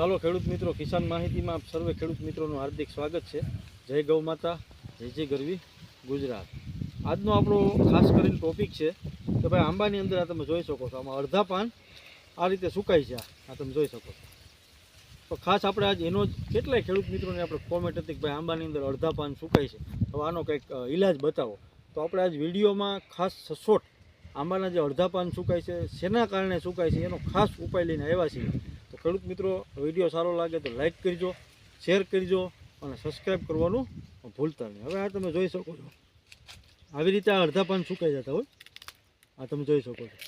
ચાલો ખેડૂત મિત્રો, કિસાન માહિતીમાં સર્વે ખેડૂત મિત્રોનું હાર્દિક સ્વાગત છે. જય ગૌ માતા, જય જય ગરવી ગુજરાત. આજનો આપણો ખાસ કરીને ટોપિક છે કે ભાઈ આંબાની અંદર આ તમે જોઈ શકો છો, આમાં અડધા પાન આ રીતે સુકાય છે, આ તમે જોઈ શકો છો. તો ખાસ આપણે આજ એનો જ કેટલાય ખેડૂત મિત્રોને આપણે કોમેન્ટ હતી કે ભાઈ આંબાની અંદર અડધા પાન સુકાય છે. તો આનો કંઈક ઇલાજ બતાવો. તો આપણે આજ વિડીયોમાં ખાસ સચોટ આંબાના જે અડધા પાન સુકાય છે, શેના કારણે સુકાય છે, એનો ખાસ ઉપાય લઈને આવ્યા છીએ. ખેડૂત મિત્રો, વીડિયો સારો લાગે તો લાઇક કરજો શેર કરજો અને સબસ્ક્રાઈબ કરવાનું ભૂલતા નહીં. હવે આ તમે જોઈ શકો છો. આવી રીતે આ અડધા પાન સુકાઈ જતા હોય. આ તમે જોઈ શકો છો.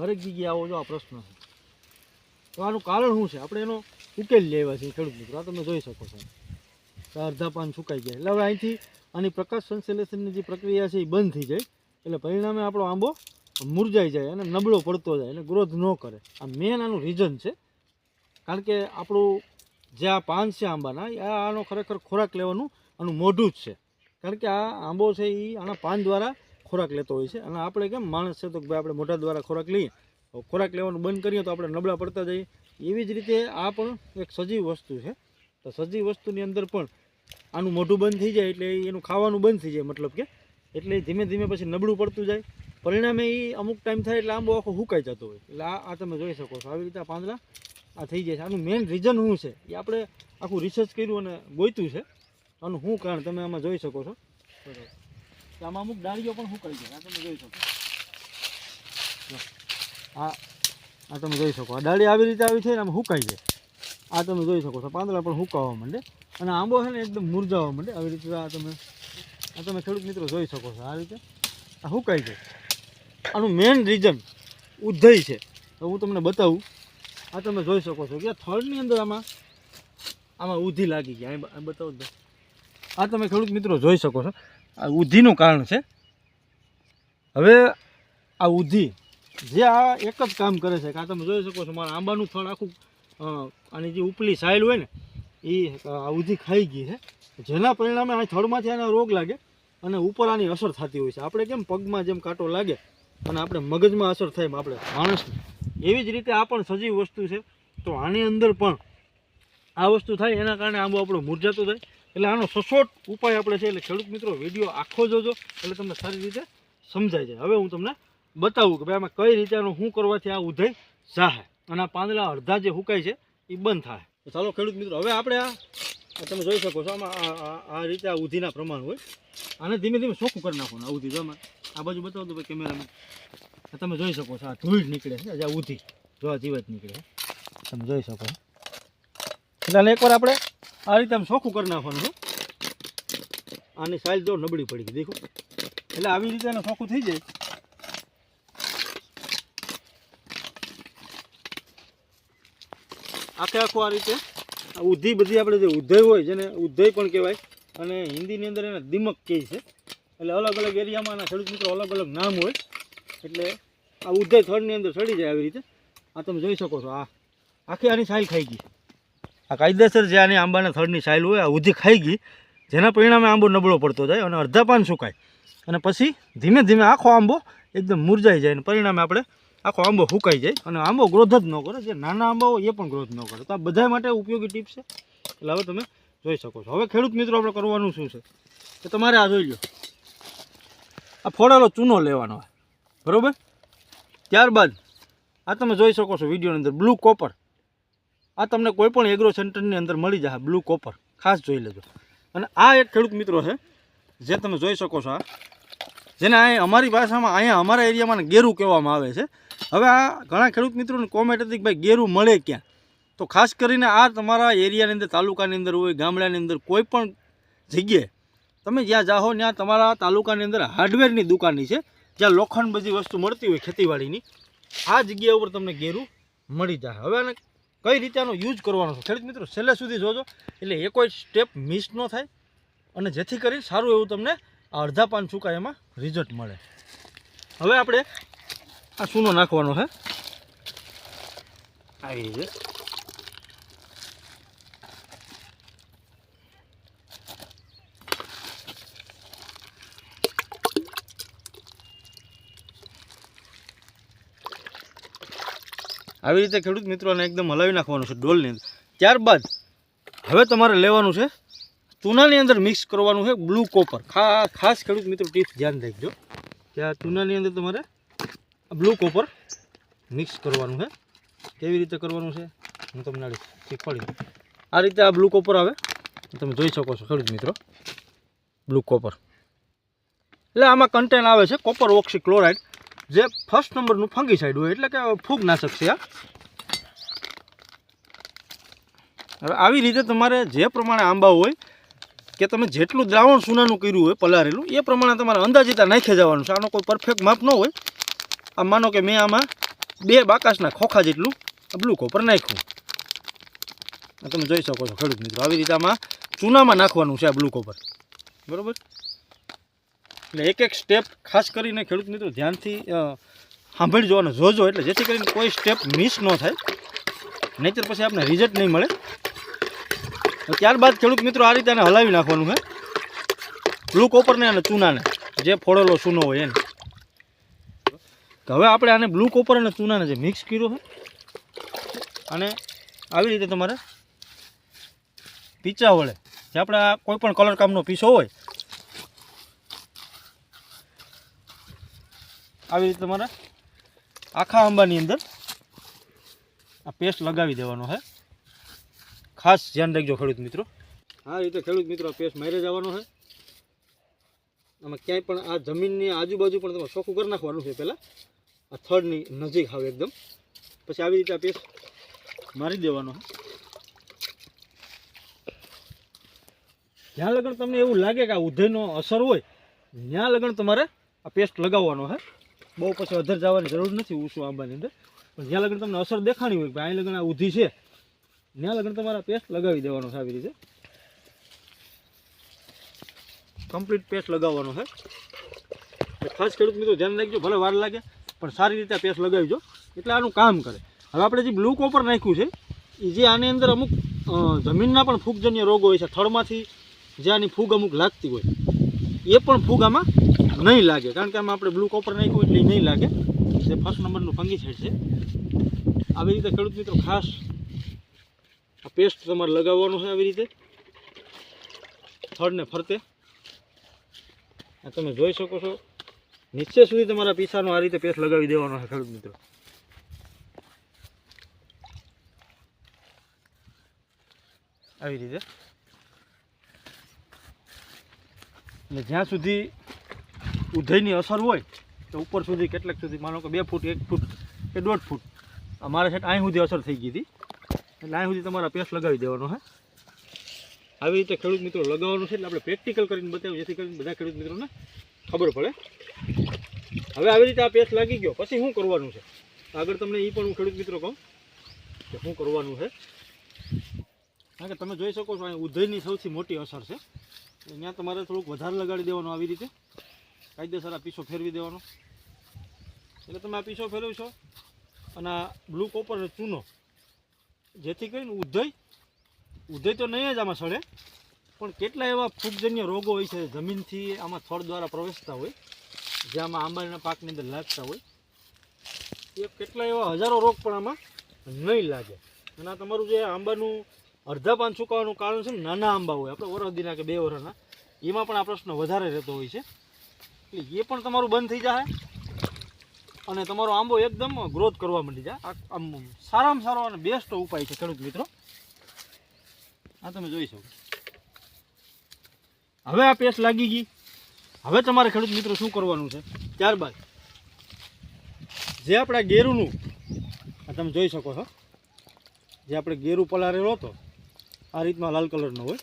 હરેક જગ્યાએ આવો જો, આ પ્રશ્ન છે. તો આનું કારણ શું છે? આપણે એનો ઉકેલ લેવા છીએ ખેડૂત મિત્રો. આ તમે જોઈ શકો છો. અડધા પાન સુકાઈ ગયા. એટલે હવે અહીંથી આની પ્રકાશ સંશ્લેષણની જે પ્રક્રિયા છે એ બંધ થઈ જાય. એટલે પરિણામે આપણો આંબો મુરઝાઈ જાય અને નબળો પડતો જાય અને ગ્રોથ ન કરે. આ મેન આનું રીઝન છે. કારણ કે આપણું જે આ પાન છે આંબાના, એ આનો ખરેખર ખોરાક લેવાનું આનું મોઢું જ છે. કારણ કે આ આંબો છે એ આના પાન દ્વારા ખોરાક લેતો હોય છે. અને આપણે કેમ માણસ છે તો ભાઈ આપણે મોઢા દ્વારા ખોરાક લઈએ. ખોરાક લેવાનું બંધ કરીએ તો આપણે નબળા પડતા જઈએ. એવી જ રીતે આ પણ એક સજીવ વસ્તુ છે. તો સજીવ વસ્તુની અંદર પણ આનું મોઢું બંધ થઈ જાય એટલે એનું ખાવાનું બંધ થઈ જાય, મતલબ કે. એટલે ધીમે ધીમે પછી નબળું પડતું જાય. પરિણામે એ અમુક ટાઈમ થાય એટલે આંબો આખો હુકાઈ જતો હોય. એટલે આ તમે જોઈ શકો છો. આવી રીતે આ પાંદડા આ થઈ જાય છે. આનું મેઇન રીઝન શું છે? એ આપણે આખું રિસર્ચ કર્યું અને ગોઈતું છે. આનું શું કારણ તમે આમાં જોઈ શકો છો? આમાં અમુક ડાળીઓ પણ હુકાઈ જાય આ તમે જોઈ શકો. આ આ તમે જોઈ શકો. આ ડાળી આવી રીતે આવી છે ને આમાં હુકાઈ જાય. આ તમે જોઈ શકો છો. પાંદડા પણ હુકાવા માંડે. અને આંબો છે ને એકદમ મુરઝાવા માંડે. આવી રીતે આ તમે આ તમે ખેડૂત મિત્રો જોઈ શકો છો. આ રીતે આ હુકાઈ જાય. આનું મેઇન રીઝન ઉદ્ધય છે. તો હું તમને બતાવું. આ તમે જોઈ શકો છો કે થળની અંદર આમાં આમાં ઉધી લાગી ગઈ. અહીં બતાવો આ તમે ખેડૂત મિત્રો જોઈ શકો છો. આ ઉધીનું કારણ છે. હવે આ ઉધી જે આ એક જ કામ કરે છે કે આ તમે જોઈ શકો છો મારા આંબાનું ફળ આખું આની જે ઉપલી સાઈલ હોય ને એ આ ઉધી ખાઈ ગઈ છે. જેના પરિણામે આ થડમાંથી આને રોગ લાગે અને ઉપર આની અસર થતી હોય છે. આપણે કેમ પગમાં જેમ કાંટો લાગે અને આપણે મગજમાં અસર થાય આપણે માણસને. એવી જ રીતે આ પણ સજીવ વસ્તુ છે. તો આની અંદર પણ આ વસ્તુ થાય, એના કારણે આંબો આપણો મુરઝાતો થાય. એટલે આનો સચોટ ઉપાય આપણે છે, એટલે ખેડૂત મિત્રો, વીડિયો આખો જોજો, એટલે તમને સારી રીતે સમજાય જાય. હવે હું તમને બતાવું કે ભાઈ આમાં કઈ રીતે આનું શું કરવાથી આ ઉધઈ જાહે. અને આ પાંદડા અડધા જે હુકાય છે એ બંધ થાય. તો ચાલો ખેડૂત મિત્રો, હવે આપણે આ તમે જોઈ શકો છો, આમાં આ રીતે આ ઉધીના પ્રમાણ હોય. આને ધીમે ધીમે ચોખ્ખું કરી નાખવાનું, આ ઉધી જો આમાં. આ બાજુ બતાવો તો ભાઈ કેમેરામાં તમે જોઈ શકો છો, આ ધૂળ નીકળે છે આ ઉધી જોવા જીવત નીકળે તમે જોઈ શકો એટલે એકવાર આપણે આ રીતે આમ ચોખ્ખું કરી નાખવાનું છે. આની સાઈઝ જો નબળી પડી દેખો. એટલે આવી રીતે એને ચોખ્ખું થઈ જાય. આખે આખું આ રીતે ઉધી બધી આપણે જે ઉધય હોય જેને ઉધય પણ કહેવાય, અને હિન્દીની અંદર એને દિમક કહે છે. એટલે અલગ અલગ એરિયામાં ખેડૂત મિત્રો અલગ અલગ નામ હોય. એટલે આ ઉધઈ થડની અંદર ચડી જાય આવી રીતે. આ તમે જોઈ શકો છો, આ આખી આની સાઈલ ખાઈ ગઈ. આ કાયદેસર જે આની આંબાના થડની સાઈલ હોય, આ ઉધી ખાઈ ગઈ, જેના પરિણામે આંબો નબળો પડતો જાય અને અડધા પાન સુકાય. અને પછી ધીમે ધીમે આખો આંબો એકદમ મુરજાઈ જાય અને પરિણામે આપણે આખો આંબો સુકાઈ જાય. અને આંબો ગ્રોથ જ ન કરે, જે નાના આંબા હોય એ પણ ગ્રોથ ન કરે. તો આ બધા માટે ઉપયોગી ટીપ છે. એટલે હવે તમે જોઈ શકો છો. હવે ખેડૂત મિત્રો આપણે કરવાનું શું છે? કે તમારે આ જોઈ લો આ ફોડાલો ચૂનો લેવાનો બરાબર? ત્યારબાદ આ તમે જોઈ શકો છો વિડીયોની અંદર બ્લુ કોપર. આ તમને કોઈપણ એગ્રો સેન્ટરની અંદર મળી જશે બ્લુ કોપર. ખાસ જોઈ લેજો. અને આ એક ખેડૂત મિત્રો છે, જે તમે જોઈ શકો છો આ. જેને અહીંયા અમારી ભાષામાં અહીંયા અમારા એરિયામાં ગેરું કહેવામાં આવે છે. હવે આ ઘણા ખેડૂત મિત્રોને કોમેન્ટ હતી કે ભાઈ ગેરું મળે ક્યાં? તો ખાસ કરીને આ તમારા એરિયાની અંદર, તાલુકાની અંદર હોય, ગામડાની અંદર કોઈ પણ જગ્યાએ તમે જ્યાં જાઓ ત્યાં તમારા તાલુકાની અંદર હાર્ડવેરની દુકાનની છે, જ્યાં લોખંડ બધી વસ્તુ મળતી હોય ખેતીવાડીની, આ જગ્યા ઉપર તમને ગેરું મળી જાય. હવે આને કઈ રીતે આનો યુઝ કરવાનો છે? ખેડૂત મિત્રો, છેલ્લે સુધી જોજો. એટલે એ કોઈ સ્ટેપ મિસ ન થાય અને જેથી કરીને સારું એવું તમને અડધા પાન ચૂકા એમાં રિઝલ્ટ મળે. હવે આપણે આ સૂનો નાખવાનો છે. આવી રીતે આવી રીતે ખેડૂત મિત્રોને એકદમ હલાવી નાખવાનું છે ડોલની અંદર. ત્યારબાદ હવે તમારે લેવાનું છે ચૂનાની અંદર મિક્સ કરવાનું છે બ્લુ કોપર ખાસ ખેડૂત મિત્રો ટીપ્સ ધ્યાન રાખજો કે આ ચૂનાની અંદર તમારે બ્લુ કોપર મિક્સ કરવાનું છે. કેવી રીતે કરવાનું છે? હું તમને શીખવાડી આ રીતે આ બ્લુ કોપર આવે. તમે જોઈ શકો છો ખેડૂત મિત્રો. બ્લુ કોપર એટલે આમાં કન્ટેન આવે છે કોપર ઓક્સી ક્લોરાઇડ જે ફર્સ્ટ નંબરનું ફંગીસાઇડ હોય, એટલે કે ફૂગનાશક છે આ. હવે આવી રીતે તમારે જે પ્રમાણે આંબા હોય, કે તમે જેટલું દ્રાવણ સુનાનું કર્યું હોય પલારેલું એ પ્રમાણે તમારે અંદાજિતા નાખી જવાનું છે. આનો કોઈ પરફેક્ટ માપ ન હોય. આમ માનો કે મેં આમાં બે બાકાશના ખોખા જેટલું, બ્લુ કોપર નાખ્યું. તમે જોઈ શકો છો, ખેડૂત મિત્રો. આવી રીતે આમાં ચૂનામાં નાખવાનું છે આ બ્લુ કોપર બરાબર? એટલે એક એક સ્ટેપ ખાસ કરીને ખેડૂત મિત્રો ધ્યાનથી સાંભળજો અને જોજો. એટલે જેથી કરીને કોઈ સ્ટેપ મિસ ન થાય. નહીંતર પછી આપણે રિઝલ્ટ નહીં મળે. ત્યારબાદ ખેડૂત મિત્રો આ રીતે હલાવી નાખવાનું છે બ્લુ કોપરને અને ચૂનાને. જે ફોડેલો ચૂનો હોય એને. હવે આપણે આને બ્લુ કોપર અને ચૂનાને જે મિક્સ કર્યો છે અને આવી રીતે તમારે પીચા વડે જે આપણે આ કોઈ પણ કલર કામનો પીસો હોય આવી રીતે તમારે આખા આંબાની અંદર આ પેસ્ટ લગાવી દેવાનો છે. ખાસ ધ્યાન રાખજો ખેડૂત મિત્રો. આ રીતે ખેડૂત મિત્રો પેસ્ટ મારે જવાનો છે. આમાં ક્યાંય પણ આ જમીનની આજુબાજુ પણ તમારે ચોખ્ખું કરી નાખવાનું છે પહેલાં. આ થડની નજીક આવે એકદમ. પછી આવી રીતે આ પેસ્ટ મારી દેવાનો છે. જ્યાં લગન તમને એવું લાગે કે આ ઉધયનો અસર હોય, ત્યાં લગન તમારે આ પેસ્ટ લગાવવાનો છે. બહુ પછી અધર જવાની જરૂર નથી ઊંચું આંબાની અંદર. પણ જ્યાં લગન તમને અસર દેખાણી હોય કે અહીં લગ્ન ઉધી છે, ત્યાં લગન તમારા પેસ્ટ લગાવી દેવાનો છે આવી રીતે. કમ્પ્લીટ પેસ્ટ લગાવવાનો છે. ખાસ ખેડૂત મિત્રો ધ્યાન રાખજો, ભલે વાર લાગે, પણ સારી રીતે પેસ્ટ લગાવીજો. એટલે આનું કામ કરે. હવે આપણે જે બ્લુ કોપર નાખ્યું છે, એ જે આની અંદર અમુક જમીનના પણ ફૂગજન્ય રોગો હોય છે થડમાંથી જે આની ફૂગ અમુક લાગતી હોય, એ પણ ફૂગ આમાં નહીં લાગે. કારણ કે આમાં આપણે બ્લુ કોપર નાખ્યું એટલે નહીં લાગે. જે ફર્સ્ટ નંબરનું ફંગીસાઇડ છે. આવી રીતે ખેડૂત મિત્રો ખાસ આ પેસ્ટ તમારે લગાવવાનો છે આવી રીતે. થડને ફરતે. આ તમે જોઈ શકો છો. નીચે સુધી તમારા પીસાનો આ રીતે પેસ્ટ લગાવી દેવાનો છે ખેડૂત મિત્રો. આવી રીતે. એટલે જ્યાં સુધી ઉધઈની અસર હોય તો ઉપર સુધી કેટલાક સુધી માનો કે બે ફૂટ, એક ફૂટ કે દોઢ ફૂટ. અમારે છે અહીં સુધી અસર થઈ ગઈ હતી. એટલે અહીં સુધી તમારા પેસ્ટ લગાવી દેવાનો છે આવી રીતે ખેડૂત મિત્રો લગાવવાનું છે એટલે આપણે પ્રેક્ટિકલ કરીને બતાવ્યું, જેથી કરીને બધા ખેડૂત મિત્રોને ખબર પડે. હવે આવી રીતે આ પેસ્ટ લાગી ગયો. પછી શું કરવાનું છે? આગળ તમને એ પણ હું ખેડૂત મિત્રો કહું કે શું કરવાનું છે? કારણ કે તમે જોઈ શકો છો અહીં ઉધઈની સૌથી મોટી અસર છે. અહીંયા તમારે થોડુંક વધારે લગાડી દેવાનું આવી રીતે. કાયદેસર આ પીસો ફેરવી દેવાનો. એટલે તમે આ પીસો ફેરવશો અને આ બ્લુ કોપર ચૂનો. જેથી કરીને ઉધઈ ઉધઈ તો નહીં જ આમાં સડે, પણ કેટલા એવા ફૂગજન્ય રોગો હોય છે, જમીનથી આમાં થળ દ્વારા પ્રવેશતા હોય જે આમાં આંબાના પાકની અંદર લાગતા હોય, એ કેટલા એવા હજારો રોગ પણ આમાં નહીં લાગે. અને આ તમારું જે આંબાનું અડધા પાન સુકાવાનું કારણ છે નાના આંબા હોય, આપણે વરસદીના કે બે વરસના એમાં પણ આ પ્રશ્ન વધારે રહેતો હોય છે. એટલે એ પણ તમારું બંધ થઈ જાય અને તમારો આંબો એકદમ ગ્રોથ કરવા માંડી જાય આમ સારામાં સારો અને બેસ્ટ ઉપાય છે ખેડૂત મિત્રો. આ તમે જોઈ શકો. હવે આ પેસ્ટ લાગી ગઈ. હવે તમારે ખેડૂત મિત્રો શું કરવાનું છે? ત્યારબાદ જે આપણા ગેરુનું, આ તમે જોઈ શકો છો. જે આપણે ગેરુ પલારેલો હતો, આ રીતમાં લાલ કલરનો હોય.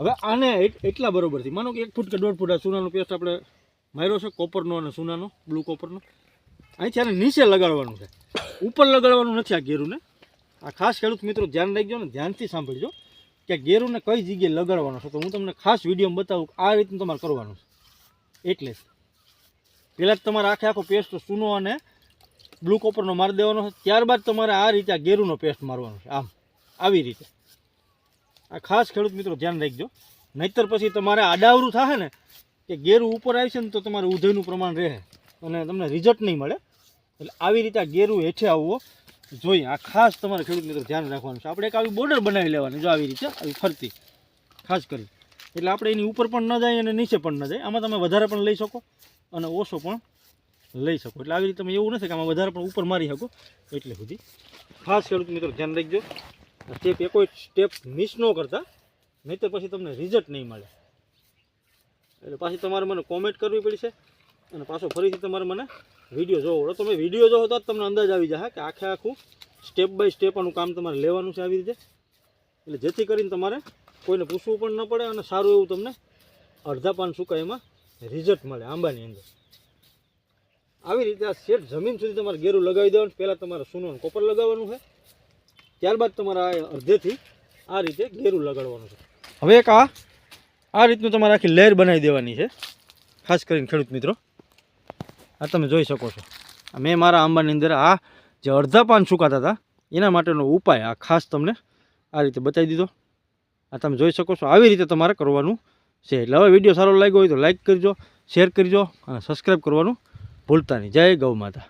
હવે આને એટ- એટલા બરોબરથી માનો કે એક ફૂટ કે દોઢ ફૂટ આ સોનાનું પેસ્ટ આપણે માર્યો છે કોપરનો અને સોનાનો, બ્લુ કોપરનો. અહીંથી આને નીચે લગાડવાનું છે. ઉપર લગાડવાનું નથી આ ગેરુને. આ ખાસ ખેડૂત મિત્રો ધ્યાન રાખજો ને, ધ્યાનથી સાંભળજો કે ગેરુને કઈ જગ્યાએ લગાડવાનો છે. તો હું તમને ખાસ વિડીયોમાં બતાવું આ રીતનું તમારે કરવાનું છે. એટલે પહેલાં જ તમારે આખે આખો પેસ્ટ સૂનો અને બ્લુ કોપરનો મારી દેવાનો છે. ત્યારબાદ તમારે આ રીતે આ ગેરુનો પેસ્ટ મારવાનો છે. આમ, આવી રીતે. આ ખાસ ખેડૂત મિત્રો ધ્યાન રાખજો. નહીતર પછી તમારે આડાવરું થશે ને કે ગેરું ઉપર આવશે ને તો તમારે ઉધયનું પ્રમાણ રહે. અને તમને રિઝલ્ટ નહીં મળે. એટલે આવી રીતે આ ગેરું હેઠે આવવો જોઈએ. આ ખાસ તમારે ખેડૂત મિત્રો ધ્યાન રાખવાનું છે. આપણે એક આવી બોર્ડર બનાવી લેવાની જો આવી રીતે, આવી ફરતી. ખાસ કરી એટલે આપણે એની ઉપર પણ ન જાય અને નીચે પણ ન જાય. આમાં તમે વધારે પણ લઈ શકો અને ઓછો પણ લઈ શકો. એટલે આવી રીતે તમે એવું નથી કે આમાં વધારે પણ ઉપર મારી શકો. એટલે સુધી ખાસ ખેડૂત મિત્રો ધ્યાન રાખજો. સ્ટેપ એકોય સ્ટેપ મિસ ન કરતા. નહીંતર પછી તમને રિઝલ્ટ નહીં મળે. એટલે પાછી તમારે મને કોમેન્ટ કરવી પડશે અને પાછો ફરીથી તમારે મને વીડિયો જોવો. પડે તમે વીડિયો જોવો તો તમને અંદાજ આવી જાય કે આખે આખું સ્ટેપ બાય સ્ટેપ આનું કામ તમારે લેવાનું છે આવી રીતે. એટલે જેથી કરીને તમારે કોઈને પૂછવું પણ ન પડે અને સારું એવું તમને અડધા પાન સુકાય એમાં રિઝલ્ટ મળે આંબાની અંદર. આવી રીતે આ સેટ જમીન સુધી તમારે ગેરું લગાવી દેવાનું. પહેલાં તમારે સૂનો કોપર લગાવવાનું છે. ત્યારબાદ તમારે આ અડધેથી આ રીતે ગેરું લગાડવાનું છે. હવે એક આ આ રીતનું તમારે આખી લહેર બનાવી દેવાની છે. ખાસ કરીને ખેડૂત મિત્રો. આ તમે જોઈ શકો છો. મેં મારા આંબાની અંદર આ જે અડધા પાન સુકાતા હતા, એના માટેનો ઉપાય આ ખાસ તમને આ રીતે બતાવી દીધો. આ તમે જોઈ શકો છો, આવી રીતે તમારે કરવાનું છે. એટલે હવે વીડિયો સારો લાગ્યો હોય તો લાઇક કરજો, શેર કરજો અને સબસ્ક્રાઈબ કરવાનું ભૂલતા નહીં. જય ગૌ માતા.